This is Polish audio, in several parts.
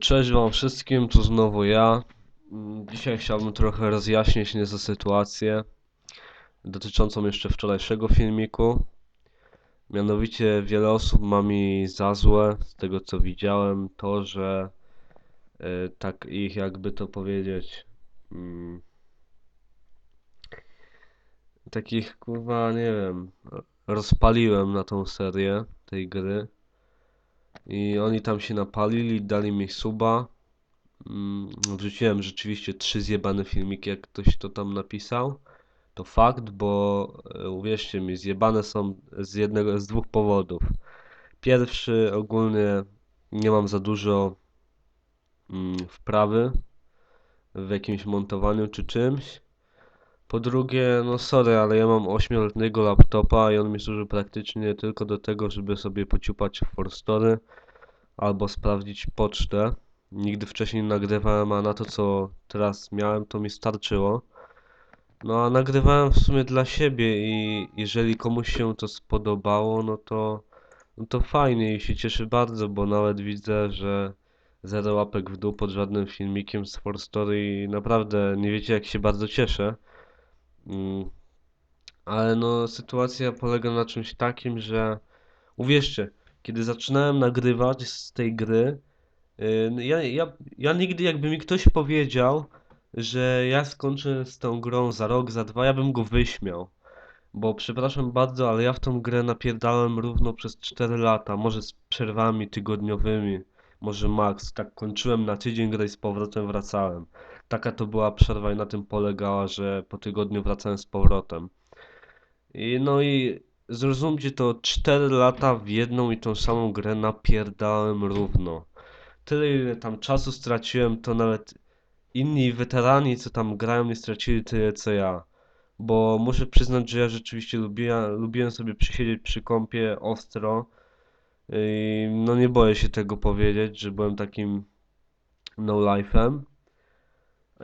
Cześć wam wszystkim, tu znowu ja. Dzisiaj chciałbym trochę rozjaśnić nieco sytuację dotyczącą jeszcze wczorajszego filmiku. Mianowicie wiele osób ma mi za złe, z tego co widziałem, to, że y, tak ich jakby to powiedzieć, mm, takich kurwa nie wiem, rozpaliłem na tą serię tej gry i oni tam się napalili, dali mi suba. Mm, Wrzuciłem rzeczywiście trzy zjebane filmiki, jak ktoś to tam napisał. To fakt, bo e, uwierzcie mi, zjebane są z jednego, z dwóch powodów. Pierwszy, ogólnie nie mam za dużo mm, wprawy w jakimś montowaniu czy czymś. Po drugie, no sorry, ale ja mam 8-letniego laptopa i on mi służy praktycznie tylko do tego, żeby sobie pociupać Forstory albo sprawdzić pocztę. Nigdy wcześniej nie nagrywałem, a na to co teraz miałem, to mi starczyło. No a nagrywałem w sumie dla siebie i jeżeli komuś się to spodobało, no to, no to fajnie i się cieszę bardzo, bo nawet widzę, że zero łapek w dół pod żadnym filmikiem z For Story i naprawdę nie wiecie jak się bardzo cieszę. Mm, ale no sytuacja polega na czymś takim, że uwierzcie, kiedy zaczynałem nagrywać z tej gry, Yy, no Ja, ja, ja nigdy jakby mi ktoś powiedział, że ja skończę z tą grą za rok, za dwa, ja bym go wyśmiał. Bo przepraszam bardzo, ale ja w tą grę napierdałem równo przez 4 lata, może z przerwami tygodniowymi, może max. Tak kończyłem na tydzień grę i z powrotem wracałem. Taka to była przerwa i na tym polegała, że po tygodniu wracałem z powrotem. I no i zrozumcie to, 4 lata w jedną i tą samą grę napierdałem równo tyle ile tam czasu straciłem, to nawet inni weterani, co tam grają, nie stracili tyle co ja. Bo muszę przyznać, że ja rzeczywiście lubiłem, lubiłem sobie przysiedzieć przy kąpie ostro. I no nie boję się tego powiedzieć, że byłem takim no-life'em.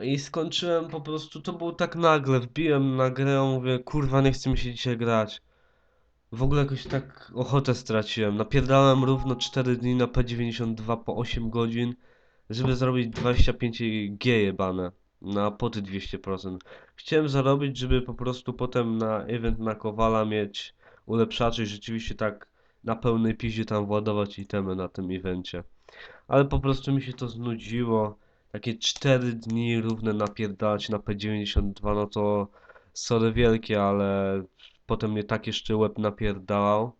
I skończyłem po prostu, to było tak nagle, wbiłem na grę, mówię, kurwa nie chce mi się dzisiaj grać. W ogóle jakoś tak ochotę straciłem. Napierdałem równo 4 dni na P92 po 8 godzin, żeby zrobić 25 G jebane na poty 200%. Chciałem zarobić, żeby po prostu potem na event na Kowala mieć ulepszacze i rzeczywiście tak na pełnej piździe tam władować itemy na tym evencie. Ale po prostu mi się to znudziło. Takie 4 dni równe napierdalać na P92, no to sorry wielkie, ale potem mnie tak jeszcze łeb napierdalał.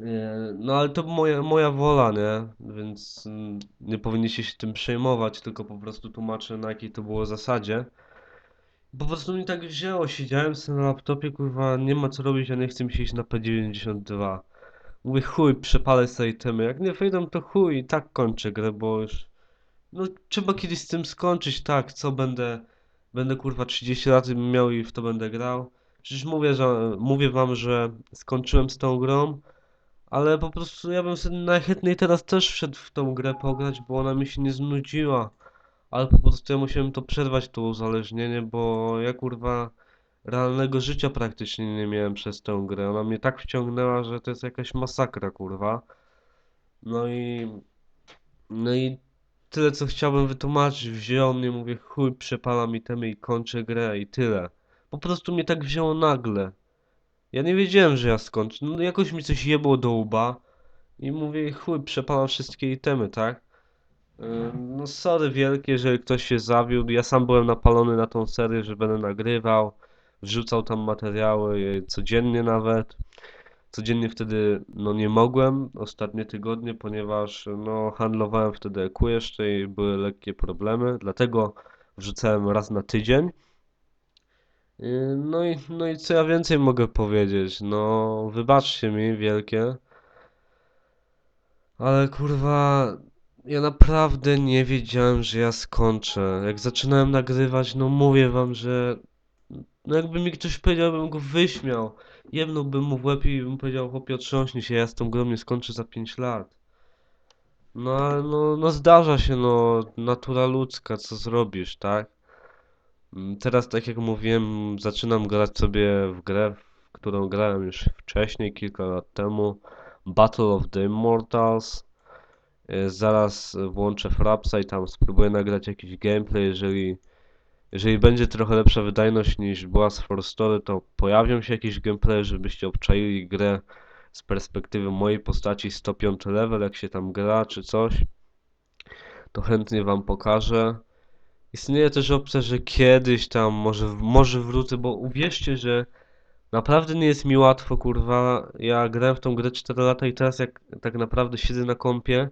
E, No ale to moja, moja wola, nie? Więc mm, nie powinniście się tym przejmować, tylko po prostu tłumaczę na jakiej to było zasadzie. Po prostu mi tak wzięło, siedziałem sobie na laptopie, kurwa, nie ma co robić, a nie chcę mi się iść na P92. Mówię, chuj, przepalę sobie temy. Jak nie wyjdą, to chuj, i tak kończę grę, bo już... No, trzeba kiedyś z tym skończyć, tak, co będę... Będę, kurwa, 30 lat miał i w to będę grał. Przecież mówię, że mówię wam, że skończyłem z tą grą, ale po prostu ja bym sobie najchętniej teraz też wszedł w tą grę pograć, bo ona mi się nie znudziła. Ale po prostu ja musiałem to przerwać, to uzależnienie, bo ja kurwa realnego życia praktycznie nie miałem przez tę grę. Ona mnie tak wciągnęła, że to jest jakaś masakra, kurwa. No i... No i tyle co chciałbym wytłumaczyć. Wziął mnie, mówię, chuj, przepala mi temy i kończę grę i tyle. Po prostu mnie tak wzięło nagle. Ja nie wiedziałem, że ja skończę. No jakoś mi coś jebło do łba. I mówię, chuj, przepalam wszystkie itemy, tak? No sorry wielkie, jeżeli ktoś się zawiódł. Ja sam byłem napalony na tą serię, że będę nagrywał. Wrzucał tam materiały yy, codziennie nawet. Codziennie wtedy no nie mogłem, ostatnie tygodnie, ponieważ no handlowałem wtedy EQ jeszcze i były lekkie problemy, dlatego wrzucałem raz na tydzień. Yy, No i, no i co ja więcej mogę powiedzieć? No, wybaczcie mi wielkie, ale kurwa, ja naprawdę nie wiedziałem, że ja skończę. Jak zaczynałem nagrywać, no mówię wam, że no jakby mi ktoś powiedział, bym go wyśmiał. Jebnąłbym mu w łeb i bym powiedział, chłopie, otrząśnij się, ja z tą grą nie skończę za 5 lat. No ale no, no zdarza się, no, natura ludzka, co zrobisz, tak? Mm, Teraz, tak jak mówiłem, zaczynam grać sobie w grę, w którą grałem już wcześniej, kilka lat temu. Battle of the Immortals. E, Zaraz włączę Frapsa i tam spróbuję nagrać jakiś gameplay, jeżeli jeżeli będzie trochę lepsza wydajność niż była z For Story, to pojawią się jakieś gameplay, żebyście obczaili grę z perspektywy mojej postaci 105 level, jak się tam gra czy coś, to chętnie wam pokażę. Istnieje też opcja, że kiedyś tam może, może wrócę, bo uwierzcie, że naprawdę nie jest mi łatwo, kurwa. Ja grałem w tą grę 4 lata i teraz jak tak naprawdę siedzę na kompie,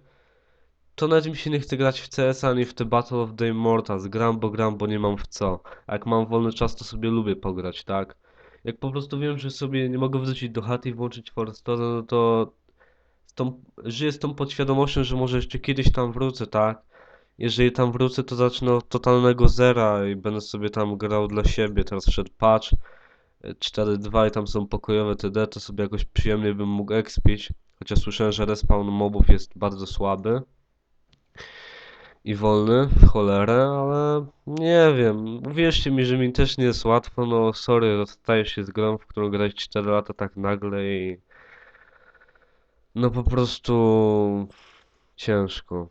to nawet mi się nie chce grać w CS ani w te Battle of the Immortals. Gram, bo gram, bo nie mam w co. A jak mam wolny czas, to sobie lubię pograć, tak? Jak po prostu wiem, że sobie nie mogę wrócić do chaty i włączyć Forstory, no to z tą, żyję z tą podświadomością, że może jeszcze kiedyś tam wrócę, tak? Jeżeli tam wrócę, to zacznę od totalnego zera i będę sobie tam grał dla siebie. Teraz wszedł patch e, 4.2 i tam są pokojowe TD, to sobie jakoś przyjemnie bym mógł expić. Chociaż słyszałem, że respawn mobów jest bardzo słaby i wolny w cholerę, ale nie wiem. Uwierzcie mi, że mi też nie jest łatwo. No, sorry, rozstajesz się z grą, w którą grałeś 4 lata tak nagle i no po prostu ciężko.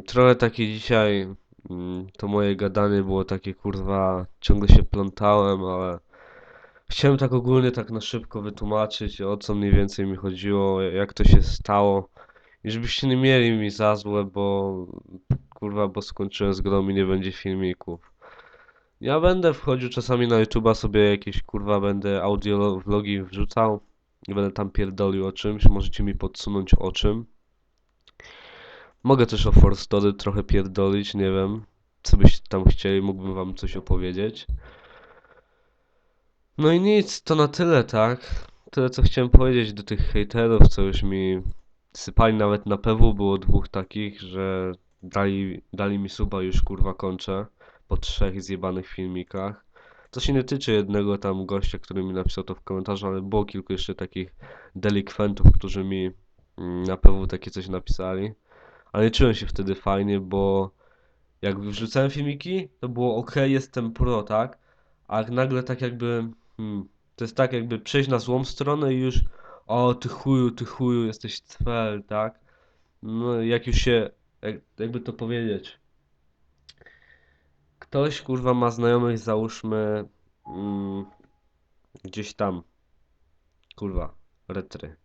Trochę takie dzisiaj mm, to moje gadanie było takie kurwa, ciągle się plątałem, ale chciałem tak ogólnie tak na szybko wytłumaczyć o co mniej więcej mi chodziło, jak to się stało. I żebyście nie mieli mi za złe, bo kurwa, bo skończyłem z grą i nie będzie filmików. Ja będę wchodził czasami na YouTube'a sobie jakieś kurwa będę audio vlogi wrzucał i będę tam pierdolił o czymś, możecie mi podsunąć o czym. Mogę też o For Story trochę pierdolić, nie wiem, co byście tam chcieli, mógłbym wam coś opowiedzieć. No i nic, to na tyle, tak? Tyle co chciałem powiedzieć do tych hejterów, co już mi sypali nawet na PW, było dwóch takich, że dali, dali mi suba już kurwa kończę po trzech zjebanych filmikach. To się nie tyczy jednego tam gościa, który mi napisał to w komentarzu, ale było kilku jeszcze takich delikwentów, którzy mi mm, na PW takie coś napisali. Ale czułem się wtedy fajnie, bo jak wrzucałem filmiki, to było ok, jestem pro, tak? A nagle tak jakby, hmm, to jest tak jakby przejść na złą stronę i już, o ty chuju, ty chuju, jesteś cfel, tak? No jak już się, jak, jakby to powiedzieć, ktoś kurwa ma znajomych, załóżmy, mm, gdzieś tam, kurwa, retry.